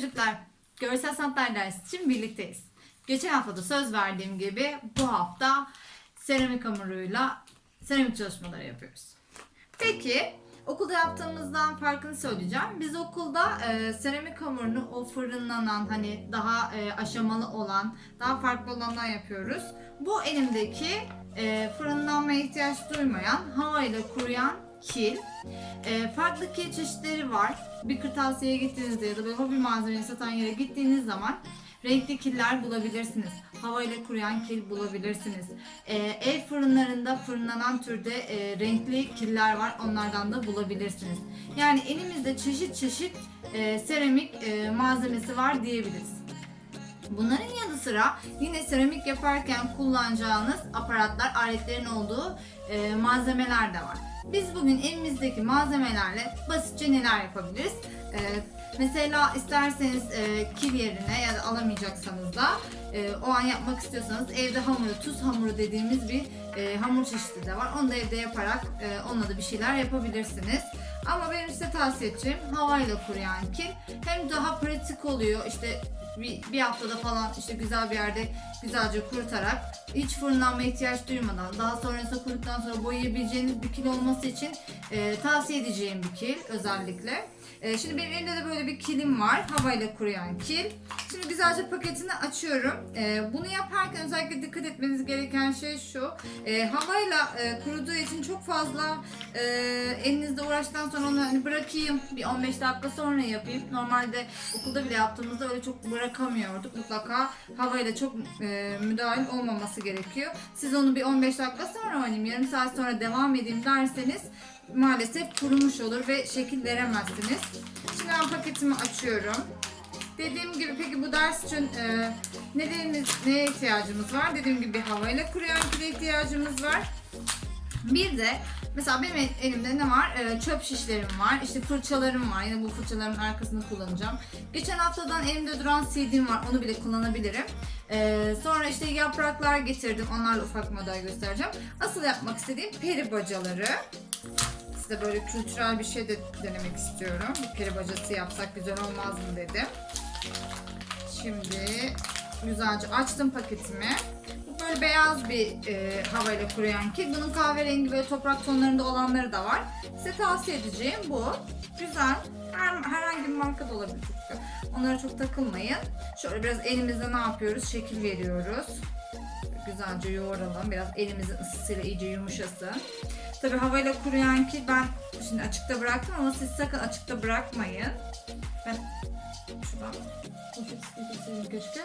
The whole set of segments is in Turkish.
çocuklar. Görsel sanatlar dersi için birlikteyiz. Geçen hafta da söz verdiğim gibi bu hafta seramik hamuruyla seramik çalışmaları yapıyoruz. Peki okulda yaptığımızdan farkını söyleyeceğim. Biz okulda e, seramik hamurunu o fırınlanan hani daha e, aşamalı olan daha farklı olandan yapıyoruz. Bu elimdeki e, fırınlanmaya ihtiyaç duymayan havayla kuruyan kil. E, farklı kil çeşitleri var. Bir kırtasiyeye gittiğinizde ya da böyle hobi malzemeleri satan yere gittiğiniz zaman renkli killer bulabilirsiniz. Havayla kuruyan kil bulabilirsiniz. E, ev fırınlarında fırınlanan türde e, renkli killer var. Onlardan da bulabilirsiniz. Yani elimizde çeşit çeşit e, seramik e, malzemesi var diyebiliriz. Bunların yanı sıra yine seramik yaparken kullanacağınız aparatlar, aletlerin olduğu e, malzemeler de var. Biz bugün elimizdeki malzemelerle basitçe neler yapabiliriz? E, mesela isterseniz e, kil yerine ya da alamayacaksanız da e, o an yapmak istiyorsanız evde hamuru, tuz hamuru dediğimiz bir e, hamur çeşidi de var. Onu da evde yaparak e, onunla da bir şeyler yapabilirsiniz. Ama benim size tavsiye edeceğim havayla kuruyan kil hem daha pratik oluyor işte bir, bir haftada falan işte güzel bir yerde güzelce kurutarak hiç fırınlanma ihtiyaç duymadan daha sonrasında kuruduktan sonra boyayabileceğiniz bir kil olması için e, tavsiye edeceğim bir kil özellikle. E, şimdi benim elimde de böyle bir kilim var. Havayla kuruyan kil. Şimdi güzelce paketini açıyorum. E, bunu yaparken özellikle dikkat etmeniz gereken şey şu. E, havayla e, kuruduğu için çok fazla e, elinizde uğraştıktan sonra onu hani bırakayım bir 15 dakika sonra yapayım. Normalde okulda bile yaptığımızda öyle çok bırakamıyorduk. Mutlaka havayla çok e, müdahil olmaması gerekiyor. Siz onu bir 15 dakika sonra oynayayım, yarım saat sonra devam edeyim derseniz maalesef kurumuş olur ve şekil veremezsiniz. Şimdi ben paketimi açıyorum. Dediğim gibi peki bu ders için e, nelerimiz, neye ihtiyacımız var? Dediğim gibi havayla kuruyan kile ihtiyacımız var. Bir de mesela benim elimde ne var? Ee, çöp şişlerim var. işte fırçalarım var. Yine bu fırçaların arkasını kullanacağım. Geçen haftadan elimde duran CD'm var. Onu bile kullanabilirim. Ee, sonra işte yapraklar getirdim. Onlarla ufak model göstereceğim. Asıl yapmak istediğim peri bacaları. Size böyle kültürel bir şey de denemek istiyorum. Bir peri bacası yapsak güzel olmaz mı dedim. Şimdi güzelce açtım paketimi. Bu böyle beyaz bir e, havayla kuruyan ki bunun kahverengi böyle toprak tonlarında olanları da var. Size tavsiye edeceğim bu. Güzel. Her, herhangi bir marka da olabilir. Onlara çok takılmayın. Şöyle biraz elimizde ne yapıyoruz? Şekil veriyoruz. Güzelce yoğuralım. Biraz elimizin ısısıyla iyice yumuşasın. Tabi havayla kuruyan ki ben şimdi açıkta bıraktım ama siz sakın açıkta bırakmayın. Ben keşke.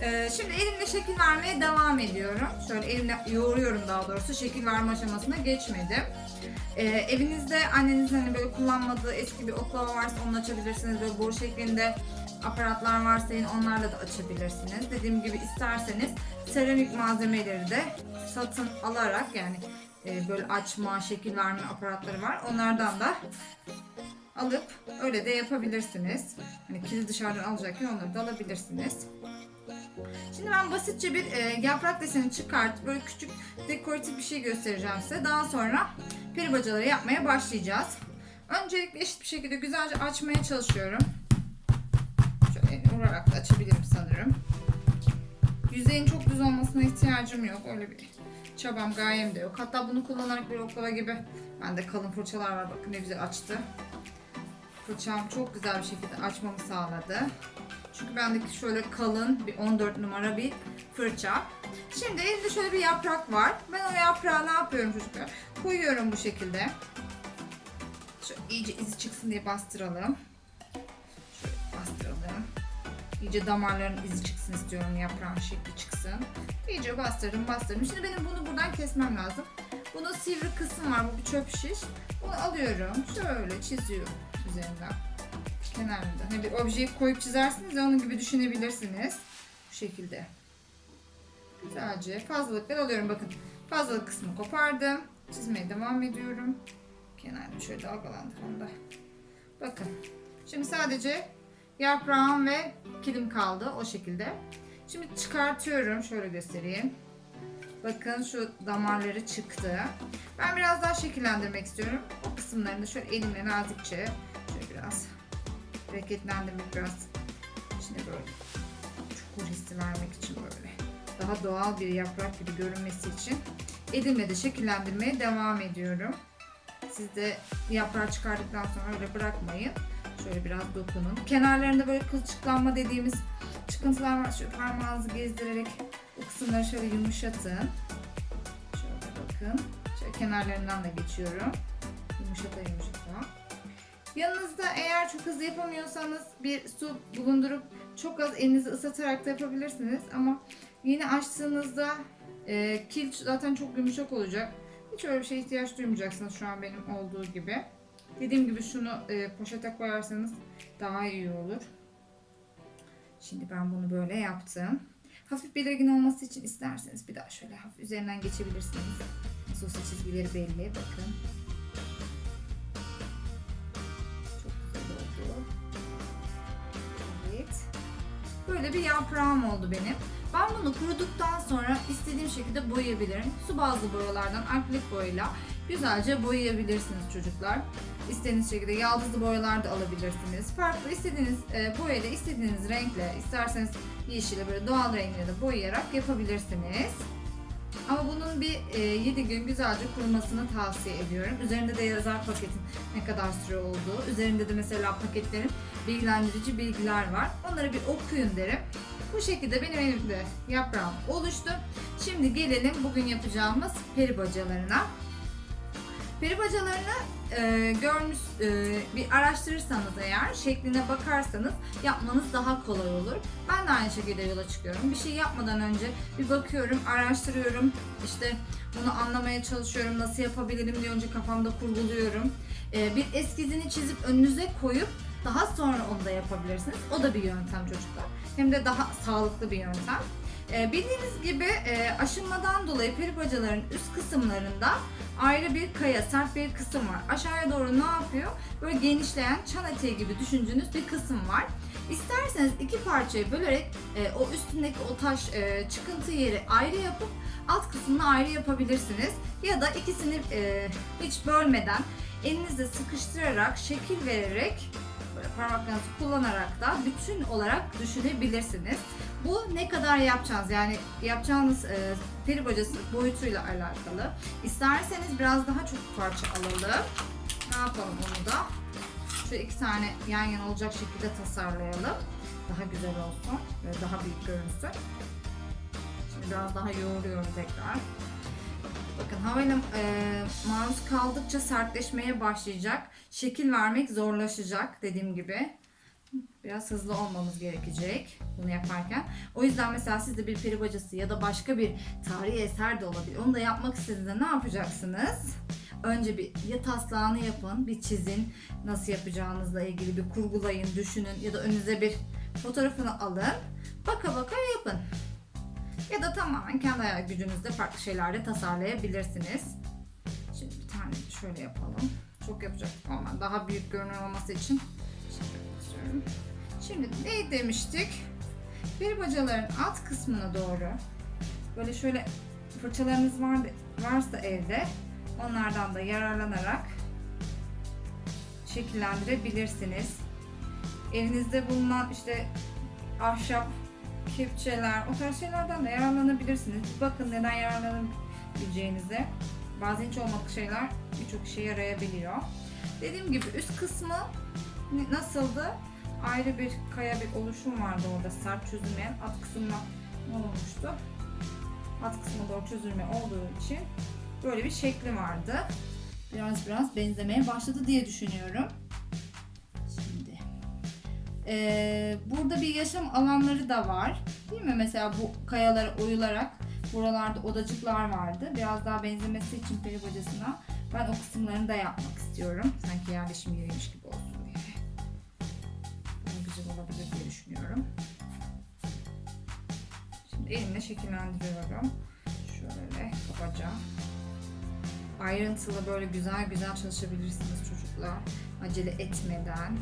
Ee, şimdi elimle şekil vermeye devam ediyorum. Şöyle elimle yoğuruyorum daha doğrusu. Şekil verme aşamasına geçmedim. Ee, evinizde annenizin hani böyle kullanmadığı eski bir oklava varsa onu açabilirsiniz. Böyle boru şeklinde aparatlar varsa yine onlarla da açabilirsiniz. Dediğim gibi isterseniz seramik malzemeleri de satın alarak yani e, böyle açma, şekil verme aparatları var. Onlardan da alıp öyle de yapabilirsiniz. Hani kilidi dışarıdan alacakken onları da alabilirsiniz. Şimdi ben basitçe bir e, yaprak deseni çıkartıp böyle küçük dekoratif bir şey göstereceğim size. Daha sonra peri bacaları yapmaya başlayacağız. Öncelikle eşit bir şekilde güzelce açmaya çalışıyorum. Şöyle vurarak da açabilirim sanırım. Yüzeyin çok düz olmasına ihtiyacım yok. Öyle bir çabam gayem de yok. Hatta bunu kullanarak bir oklava gibi bende kalın fırçalar var. Bakın ne güzel açtı. Fırçam çok güzel bir şekilde açmamı sağladı. Çünkü bendeki şöyle kalın bir 14 numara bir fırça. Şimdi elimde şöyle bir yaprak var. Ben o yaprağı ne yapıyorum çocuklar? Koyuyorum bu şekilde. Şöyle iyice izi çıksın diye bastıralım. Şöyle bastıralım. İyice damarların izi çıksın istiyorum. Yaprağın şekli çıksın. İyice bastırdım bastırdım. Şimdi benim bunu buradan kesmem lazım. Bunun sivri kısım var. Bu bir çöp şiş. Bunu alıyorum. Şöyle çiziyorum üzerinden kenarında. Hani bir objeyi koyup çizersiniz ya onun gibi düşünebilirsiniz. Bu şekilde. Güzelce fazlalıklar alıyorum. Bakın fazlalık kısmı kopardım. Çizmeye devam ediyorum. Kenarda şöyle dalgalandır onda. Bakın. Şimdi sadece yaprağım ve kilim kaldı o şekilde. Şimdi çıkartıyorum. Şöyle göstereyim. Bakın şu damarları çıktı. Ben biraz daha şekillendirmek istiyorum. O kısımlarını şöyle elimle nazikçe şöyle biraz hareketlendirmek biraz içine böyle çukur hissi vermek için böyle. Daha doğal bir yaprak gibi görünmesi için elimle de şekillendirmeye devam ediyorum. Siz de yaprağı çıkardıktan sonra öyle bırakmayın. Şöyle biraz dokunun. Kenarlarında böyle kılçıklanma dediğimiz çıkıntılar var. Şöyle parmağınızı gezdirerek o kısımları şöyle yumuşatın. Şöyle bakın. Şöyle kenarlarından da geçiyorum. Yumuşata yumuşata. Yanınızda eğer çok hızlı yapamıyorsanız bir su bulundurup çok az elinizi ısıtarak da yapabilirsiniz. Ama yeni açtığınızda e, kil zaten çok yumuşak olacak. Hiç öyle bir şeye ihtiyaç duymayacaksınız şu an benim olduğu gibi. Dediğim gibi şunu e, poşete koyarsanız daha iyi olur. Şimdi ben bunu böyle yaptım. Hafif belirgin olması için isterseniz bir daha şöyle hafif üzerinden geçebilirsiniz. Olsa çizgileri belli. Bakın. Çok güzel oldu. Evet. Böyle bir yaprağım oldu benim. Ben bunu kuruduktan sonra istediğim şekilde boyayabilirim. Su bazlı boyalardan akrilik boyayla güzelce boyayabilirsiniz çocuklar. İstediğiniz şekilde yaldızlı boyalar da alabilirsiniz. Farklı istediğiniz e, boyayla istediğiniz renkle isterseniz yeşile böyle doğal renkle de boyayarak yapabilirsiniz. Ama bunun bir e, 7 gün güzelce kurumasını tavsiye ediyorum. Üzerinde de yazar paketin ne kadar süre olduğu. Üzerinde de mesela paketlerin bilgilendirici bilgiler var. Onları bir okuyun derim. Bu şekilde benim elimde yaprağım oluştu. Şimdi gelelim bugün yapacağımız peri bacalarına. Peri bacalarını e, görmüş, e, bir araştırırsanız eğer, şekline bakarsanız yapmanız daha kolay olur. Ben de aynı şekilde yola çıkıyorum. Bir şey yapmadan önce bir bakıyorum, araştırıyorum. İşte bunu anlamaya çalışıyorum, nasıl yapabilirim diye önce kafamda kurguluyorum. E, bir eskizini çizip önünüze koyup daha sonra onu da yapabilirsiniz. O da bir yöntem çocuklar. Hem de daha sağlıklı bir yöntem. E, bildiğiniz gibi e, aşınmadan dolayı peri bacaların üst kısımlarında ayrı bir kaya, sert bir kısım var. Aşağıya doğru ne yapıyor? Böyle genişleyen çan eteği gibi düşündüğünüz bir kısım var. İsterseniz iki parçayı bölerek e, o üstündeki o taş e, çıkıntı yeri ayrı yapıp alt kısmını ayrı yapabilirsiniz. Ya da ikisini hiç bölmeden elinizle sıkıştırarak, şekil vererek parmaklarınızı kullanarak da bütün olarak düşünebilirsiniz. Bu ne kadar yapacağınız yani yapacağınız e, peri bacasının boyutuyla alakalı. İsterseniz biraz daha çok parça alalım. Ne yapalım onu da? Şöyle iki tane yan yana olacak şekilde tasarlayalım. Daha güzel olsun ve daha büyük görünsün. Şimdi biraz daha yoğuruyorum tekrar. Bakın havayla e, maruz kaldıkça sertleşmeye başlayacak. Şekil vermek zorlaşacak dediğim gibi. Biraz hızlı olmamız gerekecek bunu yaparken. O yüzden mesela siz de bir peri bacası ya da başka bir tarihi eser de olabilir. Onu da yapmak istediğinizde ne yapacaksınız? Önce bir ya taslağını yapın, bir çizin. Nasıl yapacağınızla ilgili bir kurgulayın, düşünün ya da önünüze bir fotoğrafını alın. Baka baka yapın. Ya da tamamen kendi hayal gücünüzde farklı şeyler de tasarlayabilirsiniz. Şimdi bir tane şöyle yapalım. Çok yapacak olmam. Daha büyük görünüm olması için şöyle basıyorum. Şimdi ne demiştik? Bir bacaların alt kısmına doğru böyle şöyle fırçalarınız var, varsa evde onlardan da yararlanarak şekillendirebilirsiniz. Elinizde bulunan işte ahşap kepçeler, o tarz şeylerden de yararlanabilirsiniz. Bakın neden yararlanabileceğinize. Bazen hiç olmadık şeyler birçok işe yarayabiliyor. Dediğim gibi üst kısmı nasıldı? Ayrı bir kaya bir oluşum vardı orada sert çözülmeyen. Alt kısmına olmuştu? Alt kısmına doğru çözülme olduğu için böyle bir şekli vardı. Biraz biraz benzemeye başladı diye düşünüyorum. Şimdi ee, burada bir yaşam alanları da var. Değil mi? Mesela bu kayalara oyularak buralarda odacıklar vardı. Biraz daha benzemesi için peri bacasına ben o kısımlarını da yapmak istiyorum. Sanki yerleşim yeriymiş gibi olsun diye. Güzel olabilir diye düşünüyorum. Şimdi elimle şekillendiriyorum. Şöyle kabaca. Ayrıntılı böyle güzel güzel çalışabilirsiniz çocuklar. Acele etmeden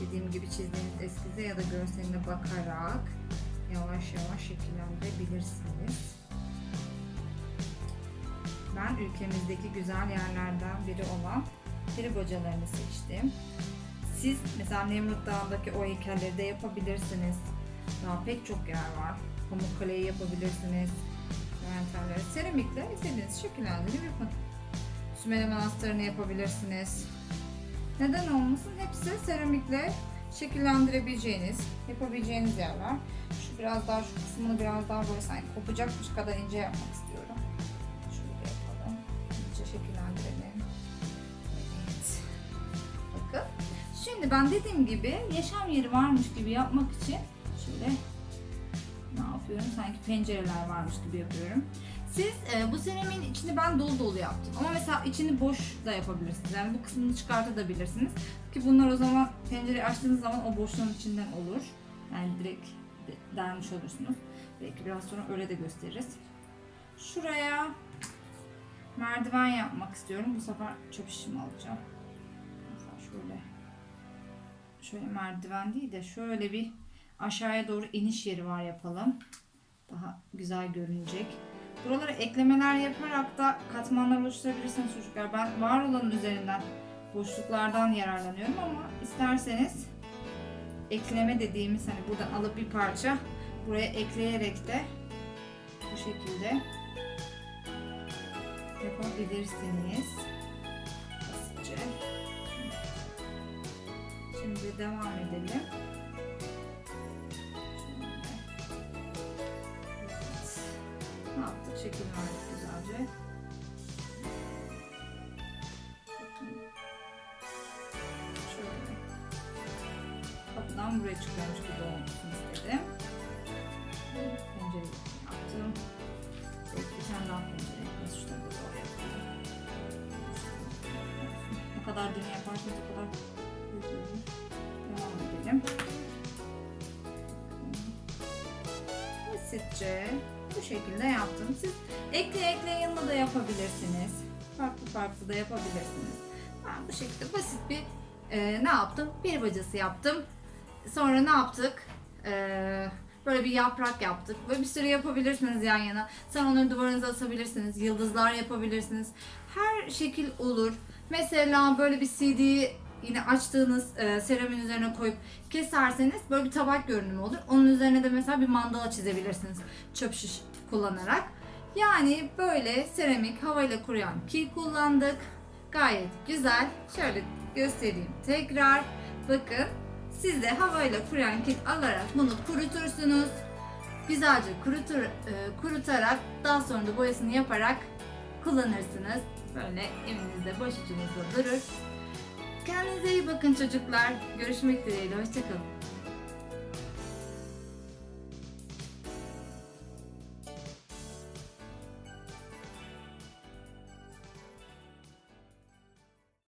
dediğim gibi çizdiğiniz eskize ya da görseline bakarak yavaş yavaş şekillendirebilirsiniz. Ben ülkemizdeki güzel yerlerden biri olan peri bacalarını seçtim. Siz mesela Nemrut Dağı'ndaki o heykelleri de yapabilirsiniz. Daha pek çok yer var. Pamukkale'yi yapabilirsiniz. Leventlerleri, seramikle istediğiniz şekillendirip yapın. Sümele Manastırı'nı yapabilirsiniz. Neden olmasın? Hepsi seramikle şekillendirebileceğiniz, yapabileceğiniz yerler. Şu biraz daha, şu kısmını biraz daha böyle sanki kopacakmış kadar ince yapmak istiyorum. Şöyle yapalım. İnce şekillendirelim. Şimdi ben dediğim gibi yaşam yeri varmış gibi yapmak için şöyle ne yapıyorum? Sanki pencereler varmış gibi yapıyorum. Siz e, bu seramiğin içini ben dolu dolu yaptım. Ama mesela içini boş da yapabilirsiniz. Yani bu kısmını çıkartabilirsiniz. Ki bunlar o zaman pencereyi açtığınız zaman o boşluğun içinden olur. Yani direkt de- delmiş olursunuz. Belki biraz sonra öyle de gösteririz. Şuraya merdiven yapmak istiyorum. Bu sefer çöp şişimi alacağım. Mesela şöyle şöyle merdiven değil de şöyle bir aşağıya doğru iniş yeri var yapalım. Daha güzel görünecek. Buralara eklemeler yaparak da katmanlar oluşturabilirsiniz çocuklar. Ben var olanın üzerinden boşluklardan yararlanıyorum ama isterseniz ekleme dediğimiz hani buradan alıp bir parça buraya ekleyerek de bu şekilde yapabilirsiniz. Basitçe. Şimdi devam edelim. Evet. Ne yaptık? Şekil verdik güzelce. Şöyle. Kapıdan buraya çıkıyormuş gibi olmasını istedim. Pencere yaptım. Bir tane daha pencere yaparız. Şu tarafa doğru yapalım. Ne kadar düğme yaparsanız o kadar Devam edelim. Basitçe bu şekilde yaptım. Siz ekle ekle yanına da yapabilirsiniz. Farklı farklı da yapabilirsiniz. Ben bu şekilde basit bir e, ne yaptım? Bir bacası yaptım. Sonra ne yaptık? E, böyle bir yaprak yaptık. Böyle bir sürü yapabilirsiniz yan yana. Sen onları duvarınıza asabilirsiniz. Yıldızlar yapabilirsiniz. Her şekil olur. Mesela böyle bir CD yine açtığınız e, seramin üzerine koyup keserseniz böyle bir tabak görünümü olur. Onun üzerine de mesela bir mandala çizebilirsiniz çöp şiş kullanarak. Yani böyle seramik havayla kuruyan kil kullandık. Gayet güzel. Şöyle göstereyim tekrar. Bakın siz de havayla kuruyan kil alarak bunu kurutursunuz. Güzelce kurutur, e, kurutarak daha sonra da boyasını yaparak kullanırsınız. Böyle evinizde boş ucunuzda durur. Kendinize iyi bakın çocuklar. Görüşmek dileğiyle. Hoşçakalın.